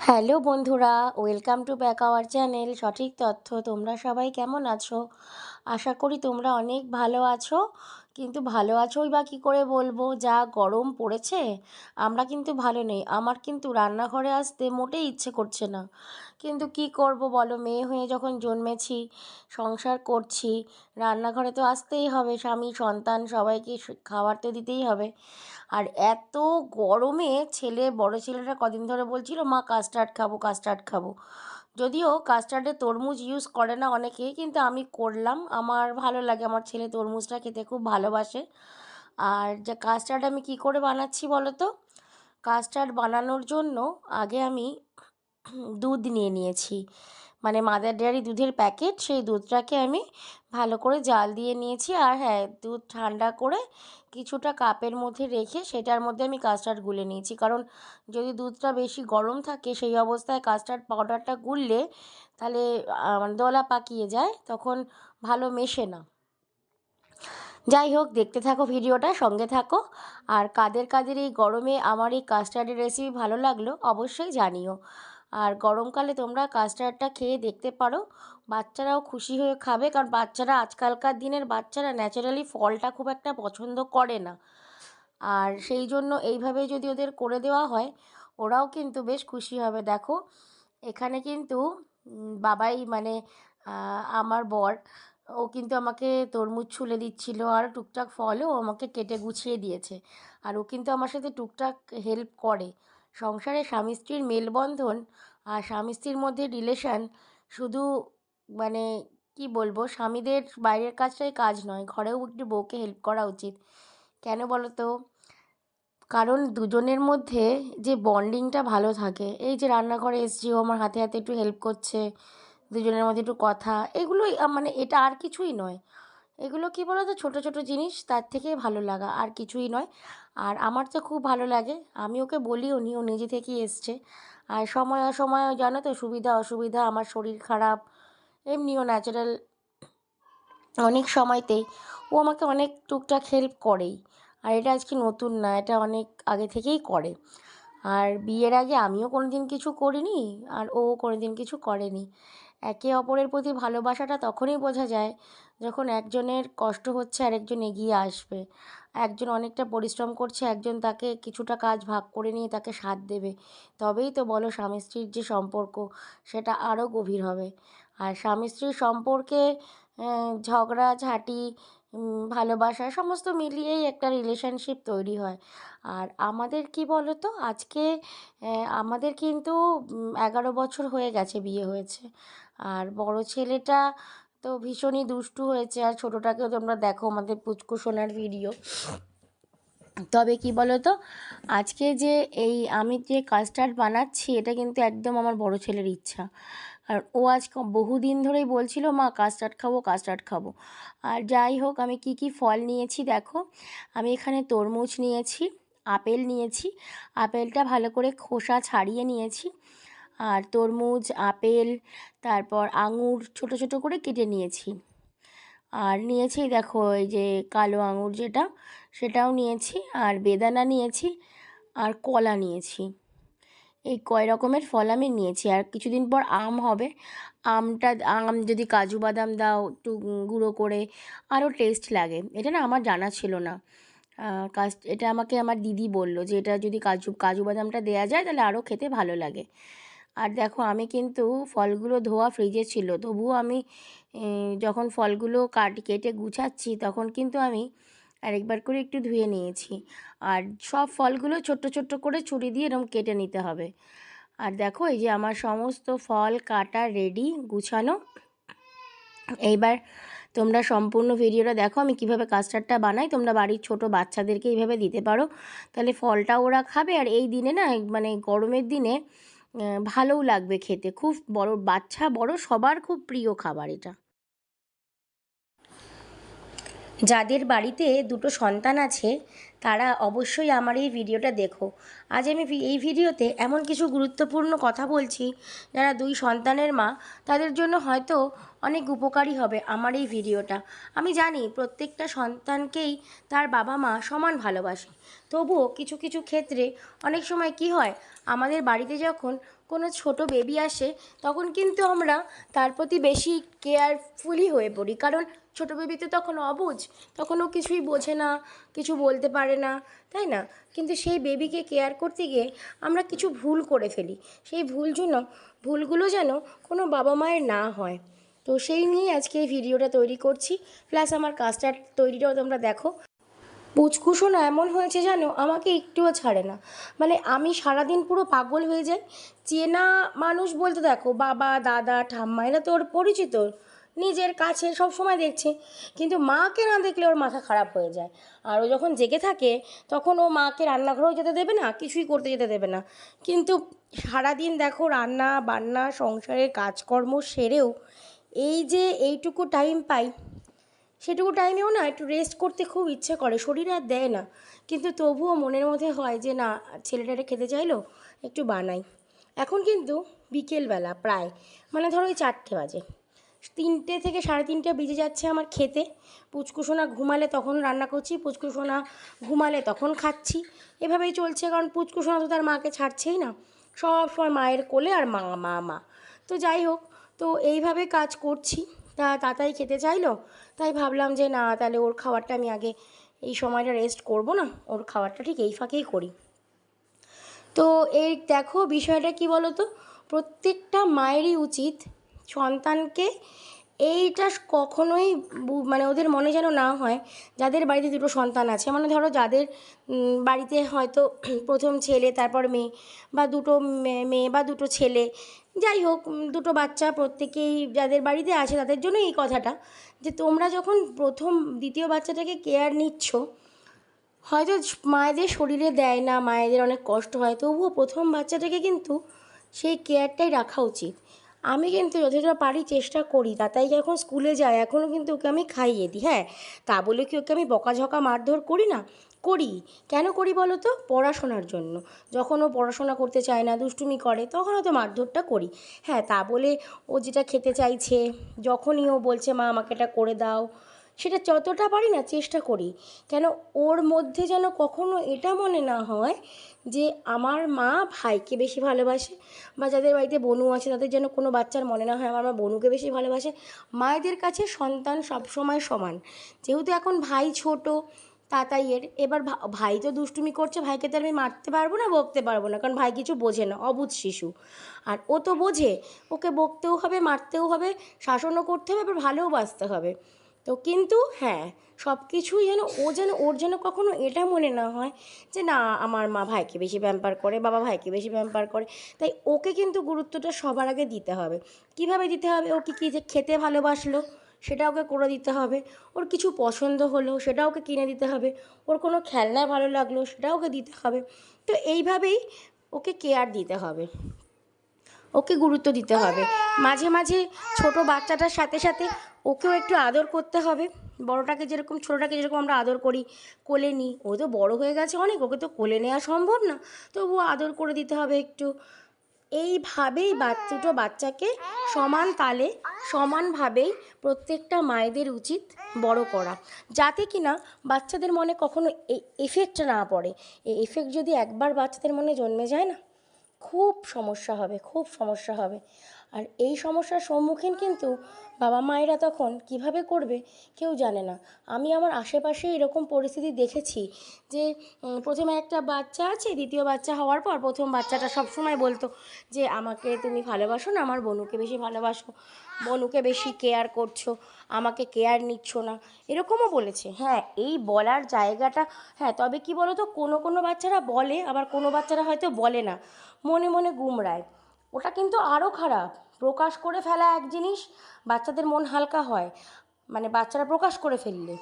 Hello বন্ধুরা, welcome to back our channel. সঠিক তথ্য তোমরা সবাই কেমন আছো? আশা করি তোমরা অনেক ভালো আছো। কিন্তু ভালো আছোই বা কী করে বলব? যা গরম পড়েছে, আমরা কিন্তু ভালো নেই। আমার কিন্তু রান্নাঘরে আসতে মোটেই ইচ্ছে করছে না। কিন্তু কি করব বলো? মেয়ে হয়ে যখন জন্মেছি, সংসার করছি, রান্নাঘরে তো আসতেই হবে। স্বামী, সন্তান, সবাইকে খাবার তো দিতেই হবে। আর এত গরমে ছেলে, বড় ছেলেটা কদিন ধরে বলছিল, মা, কাস্টার্ড খাব কাস্টার্ড খাব। যদিও কাস্টার্ডে তরমুজ ইউজ করে না অনেকেই কিন্তু আমি করলাম। আমার ভালো লাগে, আমার ছেলে তরমুজটা খেতে খুব ভালোবাসে। আর যে কাস্টার্ড আমি কি করে বানাচ্ছি বলো তো কাস্টার্ড বানানোর জন্য আগে আমি দুধ নিয়ে নিয়েছি। মানে মাদার ডেয়ারি দুধের প্যাকেট সেই দুধটাকে আমি ভালো করে জাল দিয়ে নিয়েছি। আর হ্যাঁ দুধ ঠান্ডা করে কিছুটা কাপের মধ্যে রেখে সেটার মধ্যে আমি কাস্টার্ড গুলে নিয়েছি। কারণ যদি দুধটা বেশি গরম থাকে, সেই অবস্থায় কাস্টার্ড পাউডারটা গুললে তাহলে মানে দলা পাকিয়ে যায়, তখন ভালো মেশে না। যাই হোক, দেখতে থাকো ভিডিওটা, সঙ্গে থাকো। আর কাদের কাদের এই গরমে আমার এই কাস্টার্ডের রেসিপি ভালো লাগল, অবশ্যই জানিও। আর গরমকালে তোমরা কাস্টার্ডটা খেয়ে দেখতে পারো। বাচ্চারাও খুশি হয়ে খাবে, কারণ বাচ্চারা আজকালকার দিনের বাচ্চারা ন্যাচারালি ফলটা খুব একটা পছন্দ করে না। আর সেই জন্য এইভাবে যদি ওদের করে দেওয়া হয়, ওরাও কিন্তু বেশ খুশি হবে। দেখো, এখানে কিন্তু বাবাই মানে আমার বর, ও কিন্তু আমাকে তরমুজ ছুলে দিচ্ছিল আর টুকটাক ফলও আমাকে কেটে গুছিয়ে দিয়েছে। আর ও কিন্তু আমার সাথে টুকটাক হেল্প করে। সংসারে স্বামী স্ত্রীর মেলবন্ধন আর স্বামী স্ত্রীর মধ্যে রিলেশান শুধু মানে কি বলব? স্বামীদের বাইরের কাজটাই কাজ নয়, ঘরেও একটু বউকে হেল্প করা উচিত। কেন বলো তো কারণ দুজনের মধ্যে যে বন্ডিংটা ভালো থাকে, এই যে রান্নাঘরে এসছি, ও আমার হাতে হাতে একটু হেল্প করছে, দুজনের মধ্যে একটু কথা এগুলোই মানে এটা আর কিছুই নয়। এগুলো কী বলো তো ছোটো ছোটো জিনিস, তার থেকে ভালো লাগা, আর কিছুই নয়। আর আমার তো খুব ভালো লাগে। আমি ওকে বলিও নি, ও নিজে থেকেই এসছে। আর সময় অসময় জানো তো, সুবিধা অসুবিধা, আমার শরীর খারাপ, এমনিও ন্যাচারাল অনেক সময়তেই ও আমাকে অনেক টুকটাক হেল্প করেই। আর এটা আজকে নতুন না, এটা অনেক আগে থেকেই করে। আর বিয়ের আগে আমিও কোনো দিন কিছু করিনি, আর ও কোনো দিন কিছু করেনি। একে অপরের প্রতি ভালোবাসাটা তখনই বোঝা যায় যখন একজনের কষ্ট হচ্ছে আরেকজন এগিয়ে আসবে। একজন অনেকটা পরিশ্রম করছে, একজন তাকে কিছুটা কাজ ভাগ করে নিয়ে তাকে সাথ দেবে। তবেই তো বলো স্বামী স্ত্রীর যে সম্পর্ক, সেটা আরও গভীর হবে। আর স্বামী স্ত্রীর সম্পর্কে ঝগড়া, ঝাঁটি ভালোবাসা সমস্ত মিলিয়েই একটা রিলেশনশিপ তৈরি হয়। আর আমাদের কি বলো তো আজকে আমাদের কিন্তু এগারো বছর হয়ে গেছে বিয়ে হয়েছে। আর বড় ছেলেটা তো ভীষণই দুষ্টু হয়েছে। আর ছোটোটাকেও তোমরা দেখো আমাদের পুচকু সোনার ভিডিও তবে কি বলো তো আজকে যে এই আমি যে কাস্টার্ড বানাচ্ছি, এটা কিন্তু একদম আমার বড় ছেলের ইচ্ছা। আর ও আজ বহুদিন ধরেই বলছিল, মা কাস্টার্ড খাব কাস্টার্ড খাব। আর যাই হোক, আমি কি কি ফল নিয়েছি দেখো। আমি এখানে তরমুজ নিয়েছি, আপেল নিয়েছি। আপেলটা ভালো করে খোসা ছাড়িয়ে নিয়েছি। আর তরমুজ, আপেল, তারপর আঙুর ছোট ছোট করে কেটে নিয়েছি। আর নিয়েছি দেখো এই যে কালো আঙুর যেটা, সেটাও নিয়েছি। আর বেদানা নিয়েছি আর কলা নিয়েছি। এই কয় রকমের ফল আমি নিয়েছি। আর কিছুদিন পর আম হবে। আমটা, আম যদি কাজু বাদাম দাও একটু গুঁড়ো করে, আরও টেস্ট লাগে। এটা না আমার জানা ছিল না। কাজ এটা আমাকে আমার দিদি বলল যে এটা যদি কাজু কাজু বাদামটা দেওয়া যায় তাহলে আরও খেতে ভালো লাগে। আর দেখো আমি কিন্তু ফলগুলো ধোয়া ফ্রিজে ছিল। তবুও আমি যখন ফলগুলো কাট, কেটে গুছাচ্ছি তখন কিন্তু আমি আরেকবার করে একটু ধুয়ে নিয়েছি। আর সব ফলগুলো ছোট্ট ছোট্ট করে ছুরি দিয়ে এরকম কেটে নিতে হবে। আর দেখো এই যে আমার সমস্ত ফল কাটা রেডি গুছানো। এইবার তোমরা সম্পূর্ণ ভিডিওটা দেখো, আমি কীভাবে কাস্টার্ডটা বানাই। তোমরা বাড়ির ছোট বাচ্চাদেরকে এইভাবে দিতে পারো। তাহলে ফলটা ওরা খাবে। আর এই দিনে না মানে গরমের দিনে ভালোও লাগবে খেতে। খুব বড় বাচ্চা বড় সবার খুব প্রিয় খাবার এটা। যাদের বাড়িতে দুটো সন্তান আছে, তারা অবশ্যই আমার এই ভিডিওটা দেখো। আজ আমি এই ভিডিওতে এমন কিছু গুরুত্বপূর্ণ কথা বলছি, যারা দুই সন্তানের মা, তাদের জন্য হয়তো অনেক উপকারী হবে আমার এই ভিডিওটা। আমি জানি প্রত্যেকটা সন্তানকেই তার বাবা মা সমান ভালোবাসে। তবুও কিছু কিছু ক্ষেত্রে অনেক সময় কি হয়, আমাদের বাড়িতে যখন কোনো ছোট বেবি আসে, তখন কিন্তু আমরা তার প্রতি বেশি কেয়ারফুলি হয়ে পড়ি। কারণ ছোটো বেবি তো তখন অবুঝ তখন ও কিছুই বোঝে না, কিছু বলতে পারে না, তাই না? কিন্তু সেই বেবিকে কেয়ার করতে গিয়ে আমরা কিছু ভুল করে ফেলি। সেই ভুল জন্য, ভুলগুলো যেন কোনো বাবা মায়ের না হয়। তো সেই নিয়ে আজকে এই ভিডিওটা তৈরি করছি। প্লাস আমার কাজটার তৈরিটাও তোমরা দেখো। পুচকুশোনা এমন হয়েছে জানো, আমাকে একটুও ছাড়ে না। মানে আমি সারাদিন পুরো পাগল হয়ে যাই। চেনা মানুষ বলতে দেখো, বাবা, দাদা, ঠাম্মা, এরা ওর পরিচিত। নিজের কাছে সব সময় দেখছে। কিন্তু মাকে না দেখলে ওর মাথা খারাপ হয়ে যায়। আর ও যখন জেগে থাকে, তখন ও মাকে রান্নাঘরেও যেতে দেবে না, কিছুই করতে যেতে দেবে না। কিন্তু সারাদিন দেখো রান্না, বান্না, সংসারের কাজকর্ম সেরেও এই যে এইটুকু টাইম পাই, সেটুকু টাইমেও না একটু রেস্ট করতে খুব ইচ্ছে করে, শরীর আর দেয় না। কিন্তু তবুও মনের মধ্যে হয় যে, না, ছেলেটারে খেতে চাইলো, একটু বানাই। এখন কিন্তু বিকেলবেলা প্রায় মানে ধরো ওই চারটে বাজে। তিনটে থেকে সাড়ে তিনটে বেজে যাচ্ছে আমার খেতে। পুচকুসোনা ঘুমালে তখন রান্না করছি, পুচকুসোনা ঘুমালে তখন খাচ্ছি। এভাবেই চলছে কারণ পুচকুসোনা তো তার মাকে ছাড়ছেই না। সব সময় মায়ের কোলে আর মা মা মা। তো যাই হোক, তো এইভাবে কাজ করছি। তা তাতাই খেতে চাইলো, তাই ভাবলাম যে না, তাহলে ওর খাবারটা আমি আগে এই সময়টা রেস্ট করব না, ওর খাবারটা ঠিক এই ফাঁকেই করি। তো এই দেখো বিষয়টা কি বলো তো প্রত্যেকটা মায়েরই উচিত সন্তানকে এইটা কখনোই মানে ওদের মনে যেন না হয় যাদের বাড়িতে দুটো সন্তান আছে। মানে ধরো যাদের বাড়িতে হয়তো প্রথম ছেলে, তারপর মেয়ে বা দুটো মেয়ে বা দুটো ছেলে। যাই হোক দুটো বাচ্চা প্রত্যেকেই যাদের বাড়িতে আছে তাদের জন্য এই কথাটা যে তোমরা যখন প্রথম দ্বিতীয় বাচ্চাটাকে কেয়ার নিচ্ছ, হয়তো মায়েদের শরীরে দেয় না, মায়েদের অনেক কষ্ট হয়, তবুও প্রথম বাচ্চাটাকে কিন্তু সেই কেয়ারটাই রাখা উচিত। আমি কিন্তু যতটা পারি চেষ্টা করি, তাতাই এখন স্কুলে যায় এখনও কিন্তু ওকে আমি খাইয়ে দিই হ্যাঁ? তা বলে কি ওকে আমি বকাঝকা মারধর করি না? করি। কেন করি বলো তো? পড়াশোনার জন্য। যখন ও পড়াশোনা করতে চায় না, দুষ্টুমি করে, তখন হয়তো মারধরটা করি। হ্যাঁ তা বলে ও যেটা খেতে চাইছে, যখনই ও বলছে, মা, আমাকে এটা করে দাও। সেটা যতটা পারি না চেষ্টা করি। কেন ওর মধ্যে যেন কখনো এটা মনে না হয় যে আমার মা ভাইকে বেশি ভালোবাসে বা যাদের বাড়িতে বনু আছে তাদের যেন কোনো বাচ্চার মনে না হয় আমার মা বনুকে বেশি ভালোবাসে। মায়েদের কাছে সন্তান সবসময় সমান। যেহেতু এখন ভাই ছোট তাতাইয়ের এবার ভাই তো দুষ্টুমি করছে, ভাইকে তো আমি মারতে পারব না, বকতে পারব না, কারণ ভাই কিছু বোঝে না, অবুধ শিশু। আর ও তো বোঝে, ওকে বকতেও হবে, মারতেও হবে, শাসনও করতে হবে, আবার ভালোবাসতে হবে। তো কিন্তু হ্যাঁ সব কিছুই যেন ও যেন, ওর যেন কখনো এটা মনে না হয় যে না, আমার মা ভাইকে বেশি প্যাম্পার করে, বাবা ভাইকে বেশি প্যাম্পার করে। তাই ওকে কিন্তু গুরুত্বটা সবার আগে দিতে হবে। কীভাবে দিতে হবে? ও কি কী যে খেতে ভালোবাসলো, সেটা ওকে করে দিতে হবে। ওর কিছু পছন্দ হলো সেটা ওকে কিনে দিতে হবে। ওর কোনো খেলনা ভালো লাগল সেটা ওকে দিতে হবে। তো এইভাবেই ওকে কেয়ার দিতে হবে। ওকে গুরুত্ব দিতে হবে। মাঝে মাঝে ছোট বাচ্চাটার সাথে সাথে ওকেও একটু আদর করতে হবে। বড়টাকে যেরকম, ছোটোটাকে যেরকম আমরা আদর করি, কোলে নিই ও তো বড় হয়ে গেছে অনেক, ওকে তো কোলে নেওয়া সম্ভব না। তবুও আদর করে দিতে হবে একটু। এইভাবেই দুটো বাচ্চাকে সমান তালে, সমানভাবেই প্রত্যেকটা মায়েদের উচিত বড় করা। যাতে কিনা বাচ্চাদের মনে কখনো এই এফেক্ট না পড়ে। এই এফেক্ট যদি একবার বাচ্চাদের মনে জন্মে যায় না খুব সমস্যা হবে, খুব সমস্যা হবে। আর এই সমস্যার সম্মুখীন কিন্তু বাবা মায়েরা তখন কীভাবে করবে কেউ জানে না। আমি আমার আশেপাশে এরকম পরিস্থিতি দেখেছি যে প্রথমে একটা বাচ্চা আছে, দ্বিতীয় বাচ্চা হওয়ার পর প্রথম বাচ্চাটা সবসময় বলতো যে, আমাকে তুমি ভালোবাসো না, আমার বনুকে বেশি ভালোবাসো, বনুকে বেশি কেয়ার করছ। আমাকে কেয়ার নিচ্ছ না। এরকমও বলেছে। হ্যাঁ এই বলার জায়গাটা হ্যাঁ তবে কি বলো তো কোনো কোনো বাচ্চারা বলে, আবার কোনো বাচ্চারা হয়তো বলে না। মনে মনে গুমরায় ওটা কিন্তু আরও খারাপ। প্রকাশ করে ফেলা এক জিনিস, বাচ্চাদের মন হালকা হয়। মানে বাচ্চারা প্রকাশ করে ফেললে।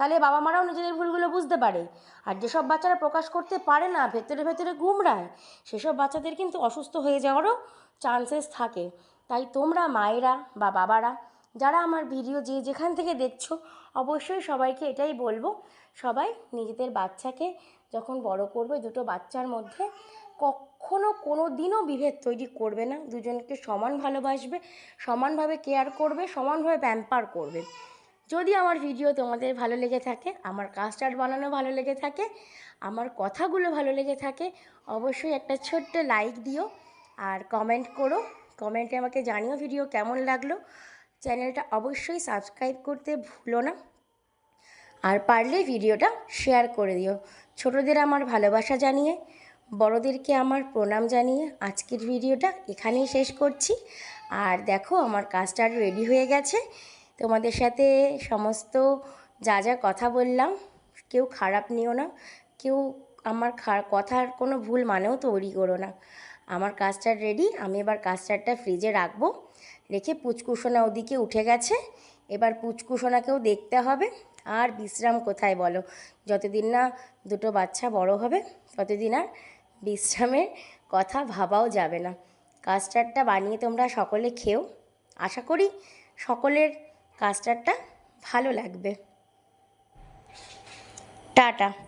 তাহলে বাবা মারাও নিজেদের ভুলগুলো বুঝতে পারে। আর যেসব বাচ্চারা প্রকাশ করতে পারে না, ভেতরে ভেতরে গুমরায় সেসব বাচ্চাদের কিন্তু অসুস্থ হয়ে যাওয়ারও চান্সেস থাকে। তাই তোমরা মায়েরা বা বাবারা যারা আমার ভিডিও যে যেখান থেকে দেখছ, অবশ্যই সবাইকে এটাই বলব। সবাই নিজেদের বাচ্চাকে যখন বড় করবে, দুটো বাচ্চার মধ্যে কখনো কোনো দিনও বিভেদ তৈরি করবে না। দুজনকে সমান ভালোবাসবে, সমানভাবে কেয়ার করবে, সমানভাবে প্যাম্পার করবে। যদি আমার ভিডিও তোমাদের ভালো লেগে থাকে, আমার কাস্টার্ড বানানো ভালো লেগে থাকে, আমার কথাগুলো ভালো লেগে থাকে, অবশ্যই একটা ছোট্ট লাইক দিও আর কমেন্ট করো। কমেন্টে আমাকে জানিও ভিডিও কেমন লাগল। চ্যানেলটা অবশ্যই সাবস্ক্রাইব করতে ভুলো না। আর পারলে ভিডিওটা শেয়ার করে দিও। ছোটদের আমার ভালোবাসা জানিয়ে, বড়দেরকে আমার প্রণাম জানিয়ে আজকের ভিডিওটা এখানেই শেষ করছি। আর দেখো, আমার কাজটা রেডি হয়ে গেছে। তোমাদের সাথে সমস্ত যা যা কথা বললাম, কেউ খারাপ নিও না। কেউ আমার কথার কোনো ভুল মানেও তৈরি করো না। আমার কাস্টার্ড রেডি আমি এবার কাস্টার্ডটা ফ্রিজে রাখব। রেখে পুচকুসোনা ওদিকে উঠে গেছে। এবার পুচকুসোনাকেও দেখতে হবে। আর বিশ্রাম কোথায় বলো? যতদিন না দুটো বাচ্চা বড় হবে, ততদিন আর বিশ্রামের কথা ভাবাও যাবে না। কাস্টার্ডটা বানিয়ে তোমরা সকলে খেও। আশা করি সকলের কাস্টার্ডটা ভালো লাগবে। টাটা।